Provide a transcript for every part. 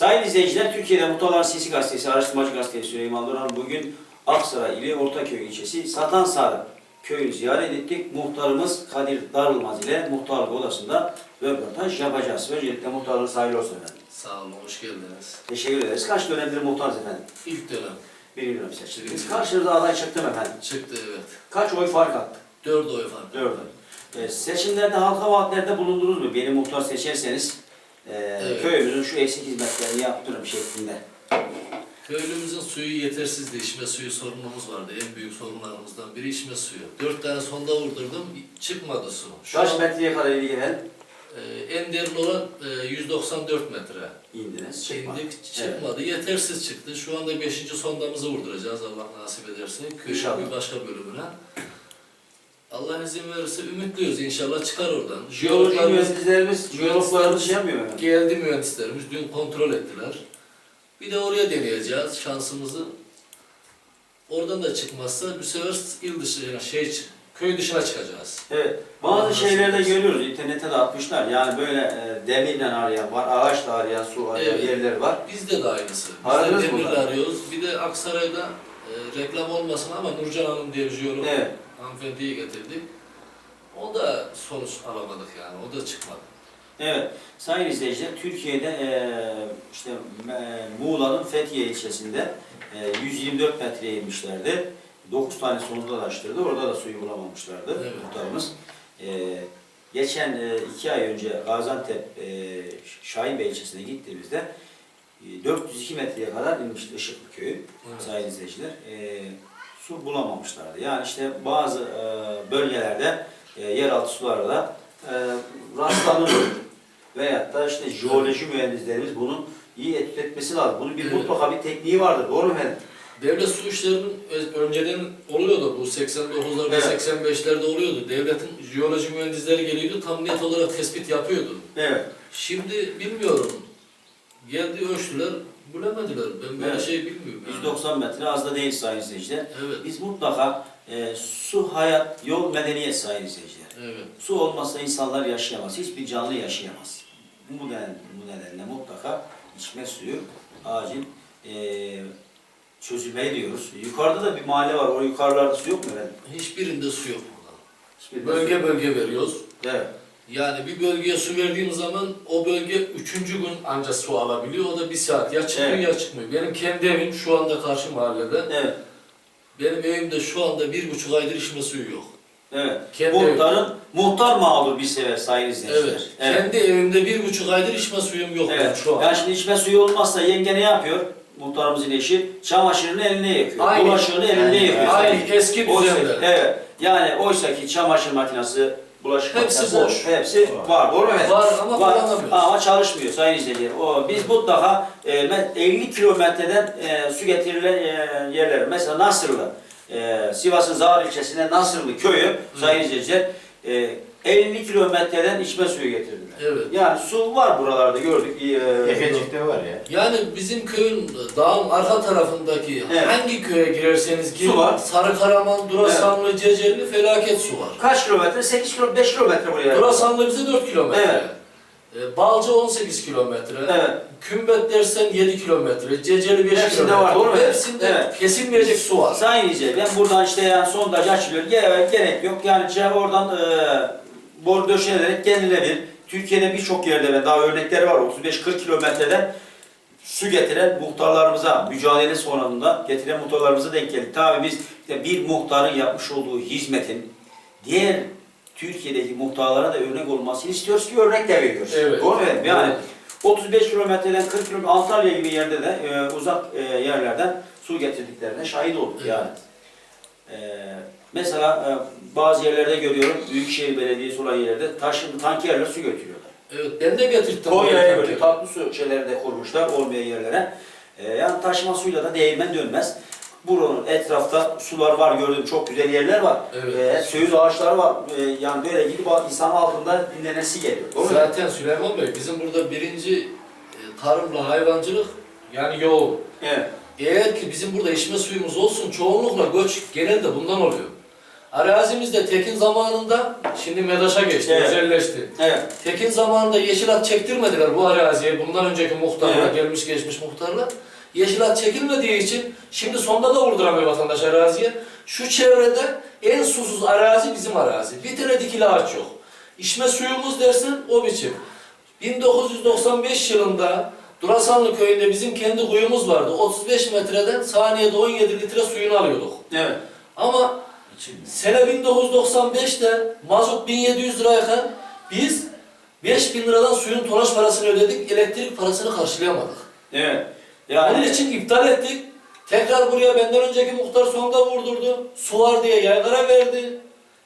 Sayın izleyiciler, Türkiye'de Muhtarlar Sesi Gazetesi, Araştırmacı Gazetesi Süleyman Duran bugün Aksaray ili Ortaköy ilçesi Satansarı köyünü ziyaret ettik. Muhtarımız Kadir Darılmaz ile muhtarlık odasında röportaj yapacağız. Öncelikle muhtarlığı hayırlı olsun efendim. Sağ olun, hoş geldiniz. Teşekkür ederiz. Kaç dönemdir muhtarız efendim? İlk dönem Birinci dönem. Birinci. Karşınıza aday çıktım efendim. çıktı evet. Kaç oy fark attı? Dört oy fark. Dört oy. Ee, seçimlerde halka vaatlerde bulundunuz mu? Beni muhtar seçerseniz e, Evet. köyümüzün şu eksik hizmetlerini yaptırım şeklinde. Köylümüzün suyu yetersizdi, içme suyu sorunumuz vardı. En büyük sorunlarımızdan biri içme suyu. Dört tane sonda vurdurdum, çıkmadı su. Şu Kaç an metreye kadar ilgilen? e, en derin olan e, 194 metre. İndiniz, çıkmadı. İndik, çıkmadı. Yetersiz çıktı. Şu anda beşinci sondamızı vurduracağız Allah nasip ederse. Köyün bir başka bölümüne. Allah izin verirse ümitliyoruz inşallah çıkar oradan. Jeoloji Jeologlarımız- mühendislerimiz, jeologlarımız şey yapmıyor mu? efendim? Geldi mühendislerimiz, dün kontrol ettiler. Bir de oraya deneyeceğiz şansımızı. Oradan da çıkmazsa bu sefer il dışına, şey, köy dışına çıkacağız. Evet, bazı şeylerde nasip etsin. görüyoruz, internette de atmışlar. Yani böyle e, demirle arayan var, ağaçla arayan, su arayan Evet. yerler var. Bizde de aynısı. Biz de demirle arıyoruz. Bir de Aksaray'da e, reklam olmasın ama Nurcan Hanım diye bir jeolog Evet, hanımefendiyi getirdik. O da sonuç alamadık yani, o da çıkmadı. evet. Sayın izleyiciler, Türkiye'de e, işte e, Muğla'nın Fethiye ilçesinde e, 124 metreye inmişlerdi. 9 tane sonuçta açtırdı, orada da suyu bulamamışlardı Evet. muhtarımız. E, geçen e, iki ay önce Gaziantep e, Şahinbey ilçesine gittiğimizde e, 402 metreye kadar inmişti Işıklı köyü. Evet. sayın izleyiciler, e, su bulamamışlardı. Yani işte bazı e, bölgelerde e, yeraltı sularda e, rastlanıyor. Veyahut da işte jeoloji mühendislerimiz bunun iyi etüt etmesi lazım. Bunun bir Evet. mutlaka bir tekniği vardır. Doğru mu efendim? Devlet su işlerinin önceden oluyordu bu 89'larda Evet. 85'lerde oluyordu. Devletin jeoloji mühendisleri geliyordu tam net olarak tespit yapıyordu. Evet. Şimdi bilmiyorum. Geldi ölçtüler bulamediler. Ben böyle Evet. şey bilmiyorum. yani. 190 metre az da değil sayın izleyiciler. Evet. Biz mutlaka e, su, hayat, yol, medeniyet sayın izleyiciler. Evet. Su olmazsa insanlar yaşayamaz. Hiçbir canlı yaşayamaz. Bu nedenle, bu nedenle mutlaka içme suyu acil eee çözülmeli diyoruz. Yukarıda da bir mahalle var. O yukarılarda su yok mu efendim? Hiçbirinde su yok burada. Hiçbir Bölge bölge veriyoruz. Evet. Yani bir bölgeye su verdiğim zaman o bölge üçüncü gün ancak su alabiliyor. O da bir saat. Ya çıkmıyor Evet. ya çıkmıyor. Benim kendi evim şu anda karşı mahallede. Evet. Benim evimde şu anda bir buçuk aydır içme suyu yok. Evet. Kendi evim. Muhtarın, muhtar mağdur bir sever sayın izleyiciler. Evet. Kendi evimde bir buçuk aydır içme suyum yok Evet. şu an. Yani şimdi içme suyu olmazsa yenge ne yapıyor? Muhtarımızın eşi çamaşırını eline yakıyor. Aynı. Bulaşığını elinde Yani, yakıyor. Aynı eski Oysa, düzende. evet. Yani oysa ki çamaşır makinesi, bulaşık Hepsi makinesi, boş. Hepsi var. Doğru mu? Var ama kullanamıyoruz. Ama çalışmıyor sayın izleyiciler. O, biz mutlaka e, me- 50 kilometreden e, su getirilen e, yerler. Mesela Nasırlı, e, Sivas'ın Zahar ilçesinde Nasırlı köyü sayın izleyiciler e, 50 kilometreden içme suyu getirdiler. Evet. Yani su var buralarda gördük. E, Efecik'te var ya. Yani bizim köyün dağın arka tarafındaki Evet. hangi köye girerseniz girin Su var. Sarıkaraman, Durasanlı, Ceceli felaket su var. kaç kilometre? 8 kilometre, 5 kilometre buraya. Durasanlı bize 4 kilometre. Evet. E, Balcı 18 kilometre. Evet. Kümbet dersen 7 kilometre. Ceceli 5 Hepsinde kilometre. var, doğru mu? Hepsinde Evet. kesilmeyecek su var. Sayın izleyiciler, ben buradan işte yani sondaj açılıyor. Gerek, gerek yok. Yani cevap oradan e, boru döşenerek gelinebilir. Türkiye'de birçok yerde ve daha örnekleri var. 35-40 kilometreden su getiren muhtarlarımıza, mücadele sonunda getiren muhtarlarımıza denk geldik. Tabii biz işte bir muhtarın yapmış olduğu hizmetin diğer Türkiye'deki muhtarlara da örnek olmasını istiyoruz ki örnek de veriyoruz. Evet. Doğru mu? efendim? Yani Doğru. 35 kilometreden 40 kilometre Antalya gibi yerde de e, uzak e, yerlerden su getirdiklerine şahit olduk Evet. yani. E, mesela e, bazı yerlerde görüyorum Büyükşehir Belediyesi olan yerlerde taşın tankerle su götürüyorlar. Evet ben de getirttim. Konya'ya böyle tatlı su şeyleri de kurmuşlar olmayan yerlere. E, yani taşıma suyla da değirmen dönmez. Buranın etrafta sular var gördüğüm çok güzel yerler var. Evet. E, söğüt ağaçları var. E, yani böyle gidip insan altında dinlenesi geliyor. Doğru mu? Zaten Süleyman Bey bizim burada birinci e, tarımla hayvancılık yani yoğun. Evet. Eğer ki bizim burada içme suyumuz olsun çoğunlukla göç genelde bundan oluyor. Arazimizde Tekin zamanında şimdi MEDAŞ'a geçti, Evet. özelleşti. Evet. Tekin zamanında yeşilat çektirmediler bu araziye. Bundan önceki muhtarlar, Evet. gelmiş geçmiş muhtarlar. Yeşilat çekilmediği için şimdi sonda da vurduramıyor vatandaş araziye. Şu çevrede en susuz arazi bizim arazi. Bir tane dikili ağaç yok. İçme suyumuz dersen o biçim. 1995 yılında Durasanlı köyünde bizim kendi kuyumuz vardı. 35 metreden saniyede 17 litre suyunu alıyorduk. Evet. Ama sene 1995'te mazot 1700 lirayken biz 5000 liradan suyun tonaj parasını ödedik, elektrik parasını karşılayamadık. Evet. Onun Yani için iptal ettik. Tekrar buraya benden önceki muhtar sonda vurdurdu. Su var diye yaygara verdi.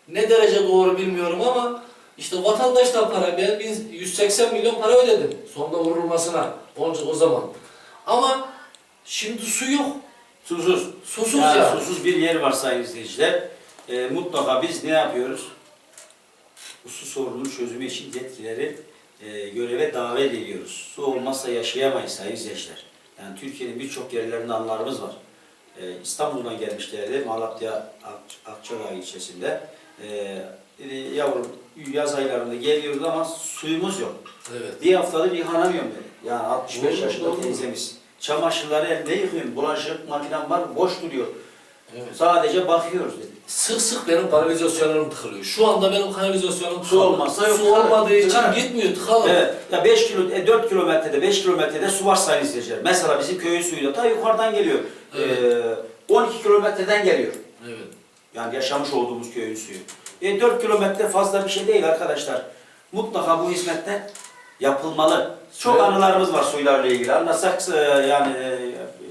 Ne derece doğru bilmiyorum ama işte vatandaş da para, ben biz 180 milyon para ödedim sonda vurulmasına onca o zaman. Ama şimdi su yok. susuz. Susuz yani ya. susuz bir yer var sayın izleyiciler. Ee, mutlaka biz ne yapıyoruz? Su sorununun çözümü için yetkileri e, göreve davet ediyoruz. Su olmazsa yaşayamayız sayın izleyiciler. Yani Türkiye'nin birçok yerlerinde anılarımız var. Ee, İstanbul'dan gelmişlerdi Malatya Ak- Akçaray ilçesinde. Ee, dedi, yavrum yaz aylarında geliyoruz ama suyumuz yok. Evet. Bir haftadır yıkanamıyorum dedi. Yani 65 Doğru, yaşında teyzemiz. Çamaşırları elde yıkıyorum. Bulaşık makinem var, boş duruyor. Evet. Sadece bakıyoruz dedi. Sık sık benim kanalizasyonlarım tıkılıyor. Şu anda benim kanalizasyonum Su tıkalı. olmazsa yok, Su tıkalı. olmadığı için Tıkalı. gitmiyor, tıkalı. Evet. Ya 5 kilo, e, 4 kilometrede, 5 kilometrede su var sayın izleyiciler. Mesela bizim köyün suyu da ta yukarıdan geliyor. Evet. Ee, 12 kilometreden geliyor. Evet. Yani yaşamış olduğumuz köyün suyu. E, 4 kilometre fazla bir şey değil arkadaşlar. Mutlaka bu hizmetler yapılmalı. Çok Evet. anılarımız var suylarla ilgili. Anlatsak e, yani e,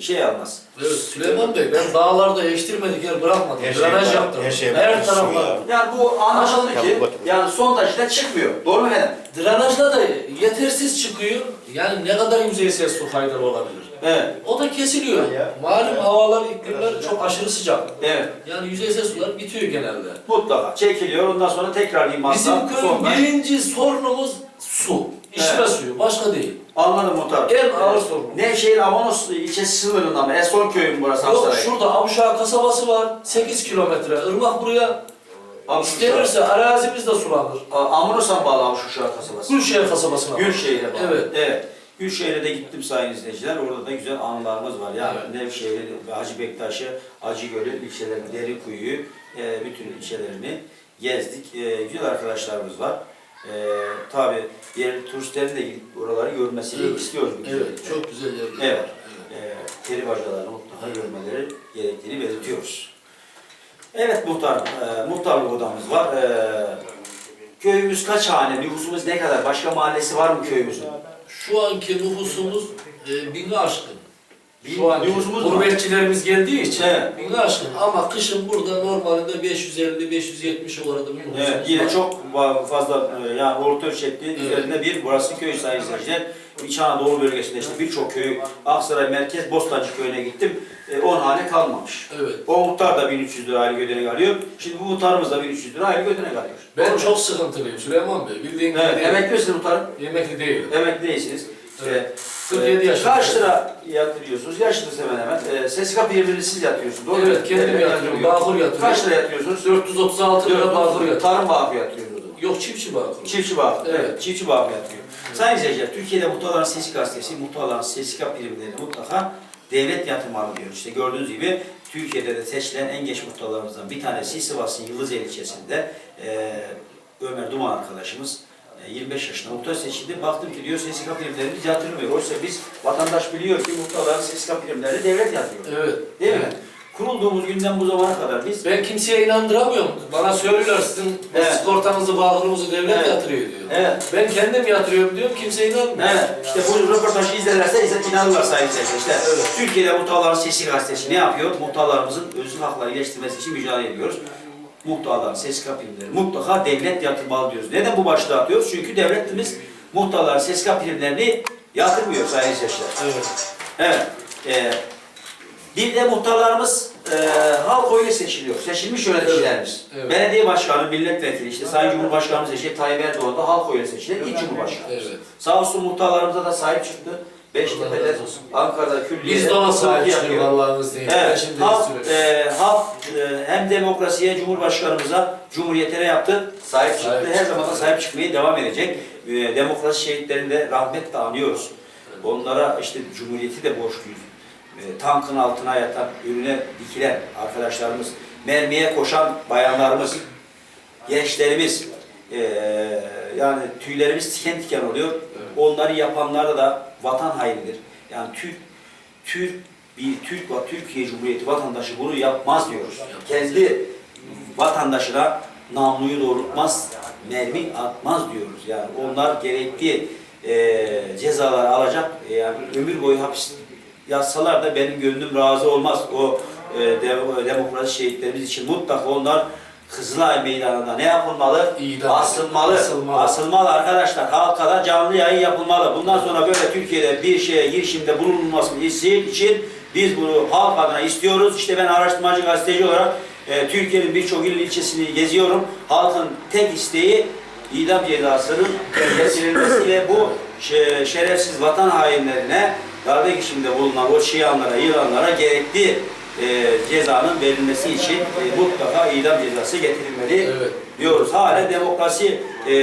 şey almaz. Evet Süleyman Bey ben dağlarda eştirmedik yer bırakmadım. Her şey Drenaj var, yaptım. her şey var. her Su tarafa. ya. Yani bu anlaşıldı Ya ki bakın. yani sondajda çıkmıyor. Doğru mu efendim? Drenajda da yetersiz çıkıyor. Yani ne kadar yüzeysel su faydalı olabilir. Evet. O da kesiliyor. Ya. Malum havalar, iklimler çok aşırı sıcak. Evet. Yani yüzeysel sular bitiyor genelde. Mutlaka çekiliyor. Ondan sonra tekrar bir Bizim köyün sondaj. birinci sorunumuz su. İçme Evet. suyu. Başka değil. Anladım muhtar. En ağır sorun. Nevşehir Avanos ilçesi sınırında mı? Eson köyü mü burası Yok Aksaray? şurada Avşa kasabası var. 8 kilometre. Irmak buraya istenirse arazimiz de sulanır. Amunos'a bağlı Avşuşa kasabası. Gülşehir kasabasına. Gülşehir'e bağlı. Evet. evet. Gülşehir'e de gittim sayın izleyiciler. Orada da güzel anılarımız var. Yani Evet. Nevşehir'i ve Hacı Bektaş'ı, Hacıgöl'ü, ilçelerini, Derikuyu'yu, e, bütün ilçelerini gezdik. E, güzel arkadaşlarımız var. E, tabii yerli turistlerin de gidip oraları görmesini Evet. istiyoruz. Evet, güzellikleri. çok güzel yerler Evet. var. e, peri bacalarını mutlaka görmeleri gerektiğini belirtiyoruz. Evet muhtar, e, muhtarlık odamız var. E, köyümüz kaç hane, nüfusumuz ne kadar, başka mahallesi var mı köyümüzün? Şu anki nüfusumuz e, bini aşkın. Şu nüfusumuz var. gurbetçilerimiz geldiği için Evet. aşkın. Ama kışın burada normalde 550-570 o arada bir nüfusumuz Evet, yine var. çok va- fazla e, yani orta ölçekli üzerinde bir burası köy sayın izleyiciler. İç Anadolu bölgesinde işte birçok köy, Aksaray Merkez Bostancı köyüne gittim. E, 10 hane kalmamış. Evet. O muhtar da 1300 lira aylık ödenek alıyor. Şimdi bu muhtarımız da 1300 lira aylık ödenek alıyor. Ben çok sıkıntılıyım Süleyman Bey. Bildiğin gibi Evet, değil. emekli misiniz muhtarım? Emekli değilim. Emekli değilsiniz. Evet. Ee, 47 e, yaşındayım. Kaç lira yatırıyorsunuz? Yaşlısınız hemen hemen. E, SSK birbirini siz yatırıyorsunuz. Doğru mu? Evet, kendim yatırıyorum. Bağkur yatırıyorum. Kaç lira yatırıyorsunuz? 436 lira bağkur yatırıyorum. Tarım bağkur yatırıyorsunuz. Yok çiftçi bağkur. Çiftçi bağkur. Evet. Evet. Çiftçi bağkur yatırıyor. Sayın izleyiciler, Türkiye'de muhtarların sesi gazetesi, muhtarların SSK primlerini mutlaka devlet yatırmalı diyor. İşte gördüğünüz gibi Türkiye'de de seçilen en genç muhtarlarımızdan bir tanesi Sivas'ın Yıldızeli ilçesinde e, Ömer Duman arkadaşımız 25 yaşında muhtar seçildi. Baktım ki diyor SSK primlerini biz yatırmıyor. Oysa biz vatandaş biliyor ki muhtarların SSK primlerini devlet yatırıyor. Evet. Değil mi? Evet. Kurulduğumuz günden bu zamana kadar biz Ben kimseye inandıramıyorum. Bana söylüyorlar sizin Evet. sigortanızı, bağkurumuzu devlet Evet. yatırıyor diyor. Evet. Ben kendim yatırıyorum diyorum, kimse inanmıyor. Evet, işte bu röportajı izlerlerse izle- inanırlar sayın seyirciler. İşte Türkiye'de muhtarların sesi gazetesi ne yapıyor? Muhtarlarımızın özlük hakları iyileştirmesi için mücadele ediyoruz. Muhtarların ses primleri mutlaka devlet yatırmalı diyoruz. Neden bu başlığı atıyoruz? Çünkü devletimiz muhtarların ses primlerini yatırmıyor sayın seyirciler. Evet. Evet. Ee, bir de muhtarlarımız e, halk oyuyla seçiliyor. Seçilmiş yöneticilerimiz. Evet. Belediye başkanı, milletvekili, işte Sayın Cumhurbaşkanımız Recep Tayyip Erdoğan da halk oyuyla seçilen ilk cumhurbaşkanı. Evet. Sağ olsun muhtarlarımıza da sahip çıktı. Beştepe'de. Ankara'da külliyede Biz de ona sahip Allah'ın izniyle. Ben Evet, halk, e, halk e, hem demokrasiye, cumhurbaşkanımıza, cumhuriyetine yaptı, sahip çıktı. Sahip Her zaman da sahip çıkmaya devam edecek. E, demokrasi şehitlerini de rahmetle anıyoruz. Onlara işte cumhuriyeti de borçluyuz. E, tankın altına yatan, önüne dikilen arkadaşlarımız, mermiye koşan bayanlarımız, gençlerimiz, e, yani tüylerimiz tiken tiken oluyor. Onları yapanlara da vatan hainidir. Yani Türk, Türk bir Türk ve Türkiye Cumhuriyeti vatandaşı bunu yapmaz diyoruz. Kendi vatandaşına namluyu doğrultmaz, mermi atmaz diyoruz. Yani onlar gerekli e, cezalar alacak. E, yani ömür boyu hapis yatsalar da benim gönlüm razı olmaz. O e, de- demokrasi şehitlerimiz için mutlaka onlar Kızılay Meydanı'nda ne yapılmalı? İdam Asılmalı. asılmalı. Asılmalı arkadaşlar. Halka da canlı yayın yapılmalı. Bundan sonra böyle Türkiye'de bir şeye girişimde bulunulmasını için için biz bunu halk adına istiyoruz. İşte ben araştırmacı gazeteci olarak e, Türkiye'nin birçok il ilçesini geziyorum. Halkın tek isteği idam cezasının getirilmesi ve bu şe- şerefsiz vatan hainlerine darbe girişiminde bulunan o şiyanlara, İranlara gerekli e, cezanın verilmesi için e, mutlaka idam cezası getirilmeli Evet. diyoruz. Hala demokrasi e,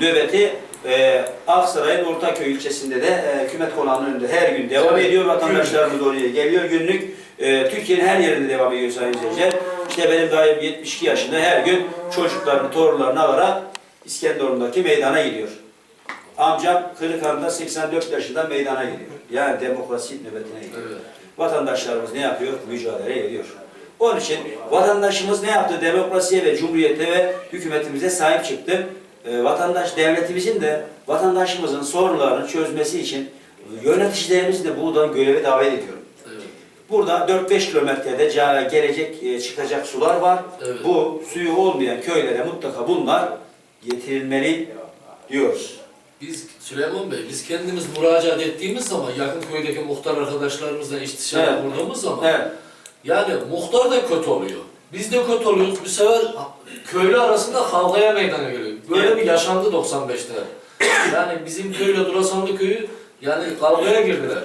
nöbeti e, Aksaray'ın Ortaköy ilçesinde de e, hükümet konağının önünde her gün devam Evet. ediyor. Vatandaşlarımız oraya geliyor günlük. E, Türkiye'nin her yerinde devam ediyor sayın izleyiciler. İşte benim dayım 72 yaşında her gün çocuklarını, torunlarını alarak İskenderun'daki meydana gidiyor. Amcam Kırıkhan'da 84 yaşında meydana gidiyor. Yani demokrasi nöbetine gidiyor. Evet. Vatandaşlarımız ne yapıyor? Mücadele ediyor. Onun için vatandaşımız ne yaptı? Demokrasiye ve cumhuriyete ve hükümetimize sahip çıktı. Ee, vatandaş, devletimizin de vatandaşımızın sorunlarını çözmesi için yöneticilerimizi de buradan göreve davet ediyorum. Evet. Burada 4-5 kilometrede gelecek, e, çıkacak sular var. Evet. Bu suyu olmayan köylere mutlaka bunlar getirilmeli diyoruz. Biz Süleyman Bey, biz kendimiz müracaat ettiğimiz zaman yakın köydeki muhtar arkadaşlarımızla istişare Evet. kurduğumuz zaman Evet. yani muhtar da kötü oluyor. Biz de kötü oluyoruz. Bu sefer köylü arasında kavgaya meydana geliyor. Böyle Evet. bir yaşandı 95'te. Yani bizim köyle Durasanlı köyü yani kavgaya girdiler.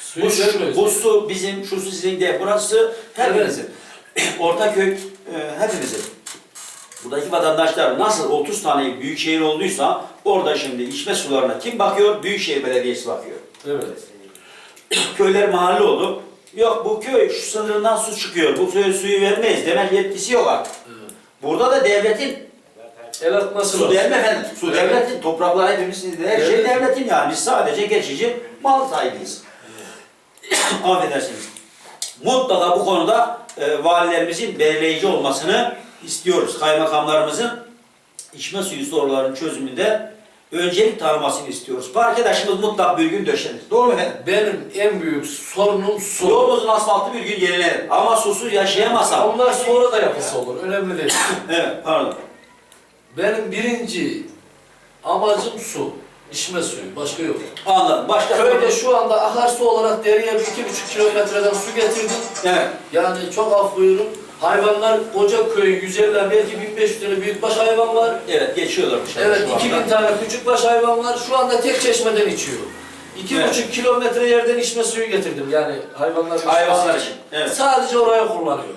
Suyu Bu, vermiyoruz. bu su bizim, şu su sizin de, burası hepimizin. Ortaköy e, hepimizin. Buradaki vatandaşlar nasıl 30 tane büyük şehir olduysa orada şimdi içme sularına kim bakıyor? Büyükşehir Belediyesi bakıyor. Evet. Köyler mahalle oldu. Yok bu köy şu sınırından su çıkıyor. Bu köy suyu vermeyiz demek yetkisi yok artık. evet. Burada da devletin El atması su devlet efendim. Su Evet. devletin. Topraklar hepimizin her şey Evet. devletin yani. Biz sadece geçici mal sahibiyiz. Affedersiniz. Mutlaka bu konuda e, valilerimizin belirleyici olmasını istiyoruz. Kaymakamlarımızın içme suyu sorularının çözümünde öncelik tanımasını istiyoruz. Bu arkadaşımız mutlak bir gün döşenir. Doğru mu efendim? Benim en büyük sorunum su. Yolumuzun asfaltı bir gün yenilenir. Ama susuz yaşayamazsam. Onlar sonra da yapısı olur. Önemli değil. Evet pardon. Benim birinci amacım su. İçme suyu. Başka yok. Anladım. Başka Köyde şu anda akarsu olarak dereye bir iki buçuk kilometreden su getirdim. Evet. Yani çok af buyurun. Hayvanlar koca köy 150 belki 1500 tane büyükbaş hayvan var. Evet geçiyorlar dışarı Evet şu anda. 2000 tane küçükbaş hayvan var. Şu anda tek çeşmeden içiyor. İki Evet. buçuk kilometre yerden içme suyu getirdim yani hayvanlar Hayvanlar için. Evet. Sadece oraya kullanıyor.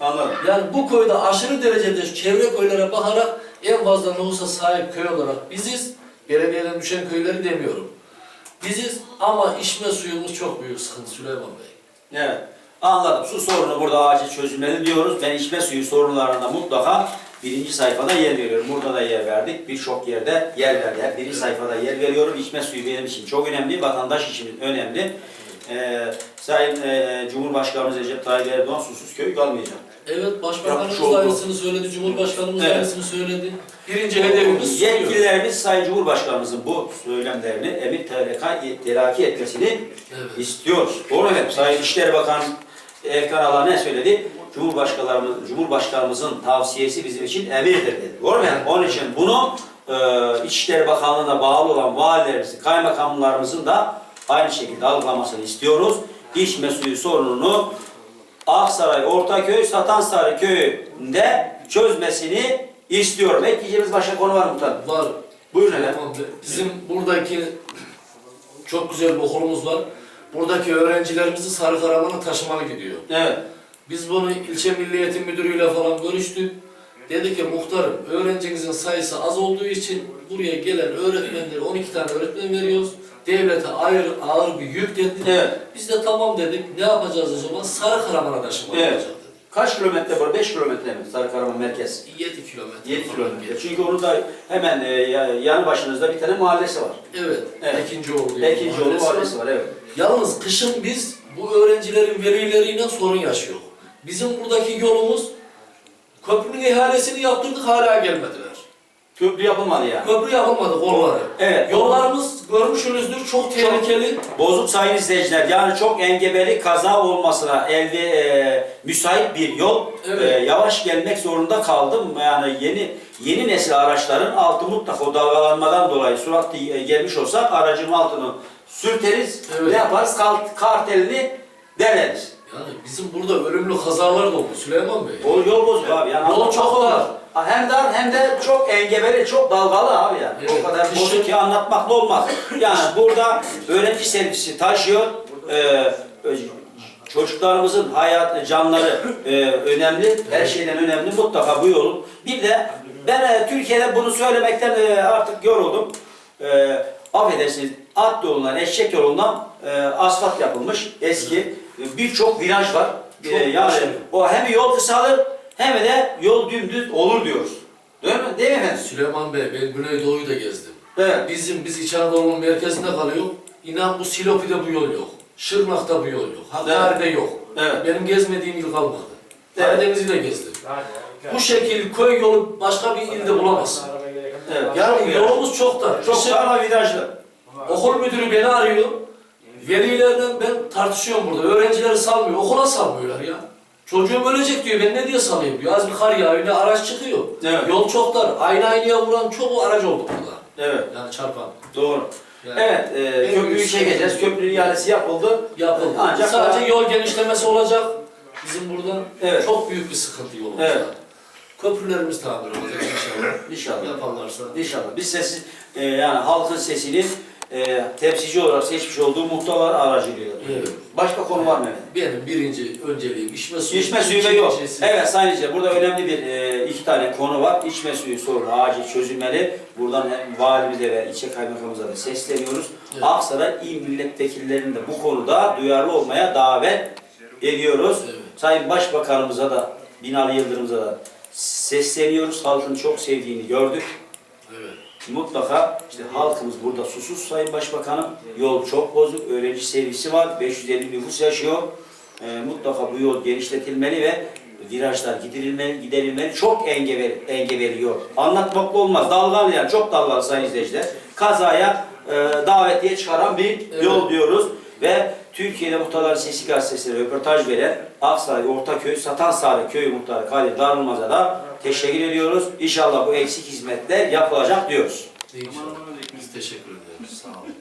Anladım. Yani bu köyde aşırı derecede çevre köylere bakarak en fazla nüfusa sahip köy olarak biziz. Belediyeden düşen köyleri demiyorum. Biziz ama içme suyumuz çok büyük sıkıntı Süleyman Bey. Evet. Anladım. Su sorunu burada acil çözülmeli diyoruz. Ben içme suyu sorunlarına mutlaka birinci sayfada yer veriyorum. Burada da yer verdik. Birçok yerde yer verdik. Birinci sayfada yer veriyorum. İçme suyu benim için çok önemli. Vatandaş için önemli. Ee, Sayın e, Cumhurbaşkanımız Recep Tayyip Erdoğan susuz köy kalmayacak. Evet Yapmış başbakanımız da aynısını söyledi, Cumhurbaşkanımız da Evet. aynısını söyledi. Birinci hedefimiz suyu. Yetkililerimiz Sayın Cumhurbaşkanımızın bu söylemlerini emir telaki, telaki etmesini Evet. istiyoruz. Doğru mu? Sayın İşleri Bakanı Erkan Ala ne söyledi? Cumhurbaşkanımız, Cumhurbaşkanımızın tavsiyesi bizim için emirdir dedi. Doğru mu efendim? Onun için bunu e, İçişleri Bakanlığı'na bağlı olan valilerimizin, kaymakamlarımızın da aynı şekilde algılamasını istiyoruz. İçme suyu sorununu Aksaray, Ortaköy, Satansaray köyünde çözmesini istiyorum. Ekleyeceğimiz başka konu var mı muhtarım? Var. Buyurun efendim. Bizim buradaki çok güzel bir okulumuz var. Buradaki öğrencilerimizi Sarıkaraman'a taşımalı gidiyor. Evet. Biz bunu ilçe milli eğitim müdürüyle falan görüştük. Dedi ki muhtarım öğrencinizin sayısı az olduğu için buraya gelen öğretmenleri 12 tane öğretmen veriyoruz. Devlete ayrı ağır bir yük dedi. Evet. Biz de tamam dedik. Ne yapacağız o zaman? Sarıkaraman'a taşımalı Evet. olacak. Kaç kilometre var? 5 kilometre mi? Sarıkaraman merkez. 7 kilometre. 7 falan kilometre. Çünkü onun da hemen e, ya- yanı başınızda bir tane mahallesi var. Evet. Evet. Ekincioğlu diye bir Ekinci yolu mahallesi var. mahallesi var. Evet. Yalnız kışın biz bu öğrencilerin velileriyle sorun yaşıyor. Bizim buradaki yolumuz köprünün ihalesini yaptırdık hala gelmediler. Köprü yapılmadı yani. Köprü yapılmadı kolları. Evet. Yollarımız görmüşsünüzdür çok tehlikeli. Bozuk sayın izleyiciler yani çok engebeli kaza olmasına elde e, müsait bir yol. Evet. E, yavaş gelmek zorunda kaldım. Yani yeni yeni nesil araçların altı mutlaka o dalgalanmadan dolayı süratli e, gelmiş olsak aracın altını sürteriz. Evet. Ne yaparız? Kart, kartelini deleriz. Yani bizim burada ölümlü kazalar da oldu Süleyman Bey. O yol bozuk abi. Yani Yol çok dar. Hem dar hem de çok engebeli, çok dalgalı abi yani. Evet. O kadar bozuk ki anlatmakla olmaz. Yani burada öğrenci servisi taşıyor. Ee, çocuklarımızın hayat, canları e, önemli. Her şeyden önemli. Mutlaka bu yolun. Bir de ben e, Türkiye'de bunu söylemekten e, artık yoruldum. E, affedersiniz at yolundan, eşek yolundan e, asfalt yapılmış eski. E, Birçok viraj var. E, Çok yani başarılı. o hem yol kısalır hem de yol dümdüz olur diyoruz. Değil mi? Değil mi efendim? Süleyman Bey ben Güneydoğu'yu da gezdim. Evet. Bizim biz İç Anadolu'nun merkezinde kalıyor. İnan bu Silopi'de bu yol yok. Şırnak'ta bu yol yok. Hakkari'de yok. Evet. Benim gezmediğim il kalmadı. Evet. Karadeniz'i de gezdim. Bu şekil köy yolu başka bir ilde bulamazsın. Evet. Yani yolumuz çok dar. çok dar virajlı. Okul müdürü beni arıyor. Velilerle ben tartışıyorum burada. Öğrencileri salmıyor. Okula salmıyorlar ya. Çocuğum ölecek diyor. Ben ne diye salayım diyor. Az bir kar yağıyor. Ne araç çıkıyor. Evet. Yol çok dar. Aynı aynaya vuran çok araç oldu burada. Evet. Yani çarpan. Doğru. Yani Evet. E, köprüyü çekeceğiz. Köprünün ihalesi yapıldı. Yapıldı. Ancak Sadece yol genişlemesi olacak. Bizim burada Evet. çok büyük bir sıkıntı yolumuzda. Evet. Köprülerimiz tamir olacak inşallah. İnşallah. Yaparlarsa. İnşallah. Biz sesi, e, yani halkın sesini e, temsilci olarak seçmiş olduğu muhtarlar aracılığıyla. Evet. Başka konu var mı? Benim birinci önceliğim içme suyu. İçme suyu da yok. Evet İzleyiciler, burada önemli bir e, iki tane konu var. İçme suyu sorunu acil çözülmeli. Buradan hem valimize ve ilçe kaymakamımıza da sesleniyoruz. Evet. Aksaray il milletvekillerinin de bu konuda duyarlı olmaya davet ediyoruz. Evet. Sayın Başbakanımıza da, Binali Yıldırım'ıza da sesleniyoruz. Halkın çok sevdiğini gördük. Mutlaka işte halkımız burada susuz Sayın Başbakanım. Yol çok bozuk, öğrenci servisi var, 550 nüfus yaşıyor. Ee, mutlaka bu yol genişletilmeli ve virajlar giderilmeli, giderilmeli. Çok engebeli, engebeliyor. Anlatmakla olmaz. Dalgalı yani çok dalgalı sayın izleyiciler. Kazaya e, davetiye çıkaran bir Evet. yol diyoruz. Ve Türkiye'de Muhtarlar Sesi Gazetesi'ne röportaj veren Aksaray Ortaköy Satansarı Köyü Muhtarı Halil Darılmaz'a da teşekkür ediyoruz. İnşallah bu eksik hizmetler yapılacak diyoruz. İnşallah. Biz teşekkür ederiz. Sağ olun.